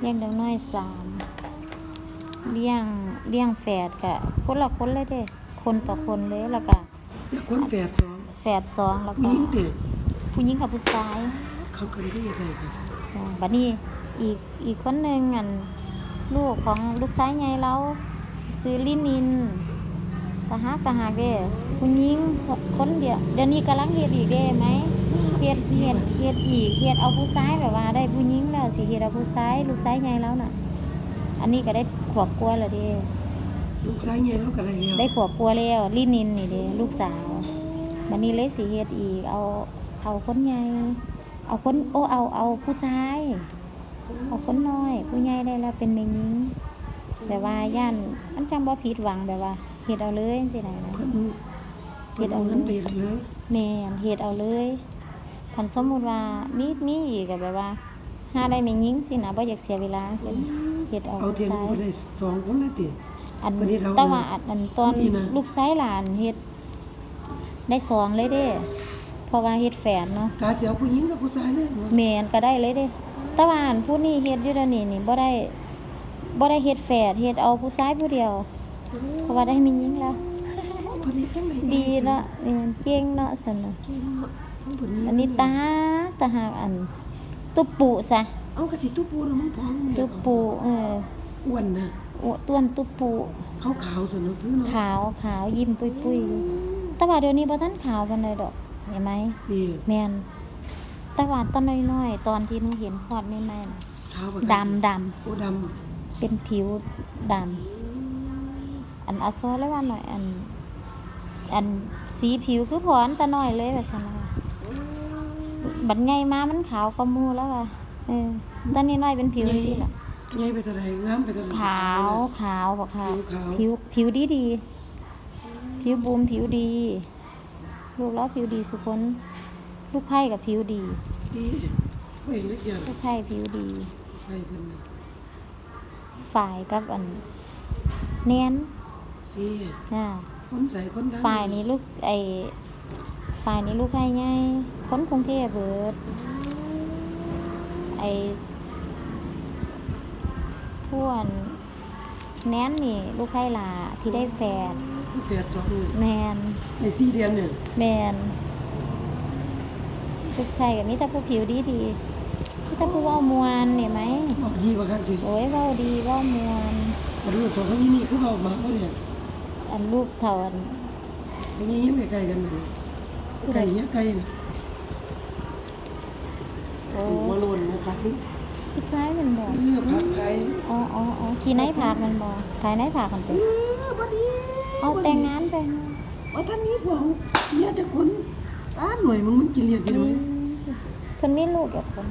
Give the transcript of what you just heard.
เลี้ยงเด็กน้อยสามเลี้ยงเลี้ยงแฝดกะคนละคนเลยเด้คนต่อคนเลยแล้วก็แต่คนแฝดสองแฝดสองแล้วผู้ก็หญิงเด็กผู้หญิงกับผู้ชายเขากันที่ยังไงครับอ่าบัดนี้อีกอีกคนหนึ่งอันลูกของลูกชายใหญ่เราซื้อลินินตาฮักตาฮักเด้ผู้หญิงคนเดียวเดี๋ยวนี้กำลังเฮ็ดอีกเด้ไหม เฮ็ดเฮ็ดเฮ็ดอีกเฮ็ดเอาผู้ชายแบบว่าได้ผู้หญิงแล้วสิเฮ็ดเอาผู้ชายลูกชายใหญ่แล้วน่ะ อันนี้ก็ได้ขวบกลัวแล้วเด้ลูกชายใหญ่แล้วก็อะไรแล้วได้ขวบกลัวแล้วลินินนี่เด้ลูกสาวบัดนี้เลยสิเฮ็ดอีก เอาเอาคนใหญ่เอาคนโอ้เอาเอาผู้ชายเอาคนน้อย ผู้ใหญ่ได้แล้วเป็นแม่หญิงแบบว่าย่านมันจังบ่ผิดหวังแบบว่าเฮ็ดเอาเลยจังซี่นะเพิ่นเพิ่นเอาเงินไปเลยแม่นเฮ็ดเอาเลย คันสมมุติว่ามีมีอีกก็แบบว่าหาได้แม่หญิงสินะบ่อยากเสียเวลาจังซี่เฮ็ดเอาเอาเทียนผู้ชายไปได้สองคนเลยติ อันคนที่เราแต่ว่าอันอันตอนคนนี้นะ ลูกชายหลานเฮ็ดได้สองเลยเด้เพราะว่าเฮ็ดแฝดเนาะ กาจะเอาผู้หญิงกับผู้ชายเลยเนาะแม่นก็ได้เลยเด้แต่ว่าอันผู้นี้เฮ็ดอยู่เดี๋ยวนี้นี่บ่ได้บ่ได้เฮ็ดแฝดเฮ็ดเอาผู้ชายผู้เดียว เพราะว่าได้มีหญิงแล้ว คนนี้ตั้งไหนดีเนาะเออเก่งเนาะซั่นน่ะเก่งเนาะทั้งเพิ่นมี อันนี้ตาตาหากอัน ตุบปุซะเอากะสิตู้ปูแล้วมันพร้อมแม่ตุบปุเอออ้วนนะโอ้ต้วนตุบปุเขาขาวสนุกถือเนาะขาวขาวยิ้มปุยๆอยู่แต่ว่าเดี๋ยวนี้บ่ทันขาวปานใดดอกเห็นไหมนี่แม่นแต่ว่าตอนน้อยๆตอนที่หนูเห็นพอดใหม่ๆน่ะขาวปากดำดำโอ้ดเป็นผิวดำอันอาซอแล้วว่าหน่อยอันอันสีผิวคือพอนแต่น้อยเลยแบบนั้นนะคะ บัดไงมามันขาวกว่าหมูแล้วว่ะเออตอนนี้น้อยเป็นผิวสีละำใหญ่ไปเท่าไหร่งามไปเท่าไหร่ขาวขาวบอกค่ะผิวขาวผิวผิวดีดีผิวบูมผิวดี ลูกแล้วผิวดีสุคนลูกไผ่กับผิวดีดีบ่เห็นได้อย่างลูกไผ่ผิวดีไปเพิ่นน่ะฝ่ายกับอันแนนดีน่ะคนใส่คนดังฝ่ายนี้ลูกไอ ฝ่ายนี้ลูกไผ่ใหญ่คนกรุงเทพเบิด ไอพวนแนนนี่ ลูกไผ่หลาที่ได้แฟนแฝดสองนี่แมนในสี่เดือนเนี่ยแมนลูกไผ่กับนี่แต่ผู้ผิวดีดีนี่แต่ผู้เว่ามวนเนี่ยไหมบอกดีว่าครับดิโอ้ยเว้าดีเว่ามวน มาดูตัวเขานี่นี่คือเขามาเขาเนี่ยอันลูกเท่าอันอันนี้ยิ้มไกลๆกันน่ะ ไก่เนี้ยไก่น่ะโอ้หัวโลนนะคะผู้ชายมันบอกเลือกผักไทยอ๋ออ๋ออ๋อที่ไหนผากมันบอทายไหนผากกันเป็นเออบัดนี้เอาแต่งงานไปว่าท่านนี้พวกเลียจะคนอ้าหน่วยมึงมันกินเลียดดีไหมเพิ่นมีลูกกับคน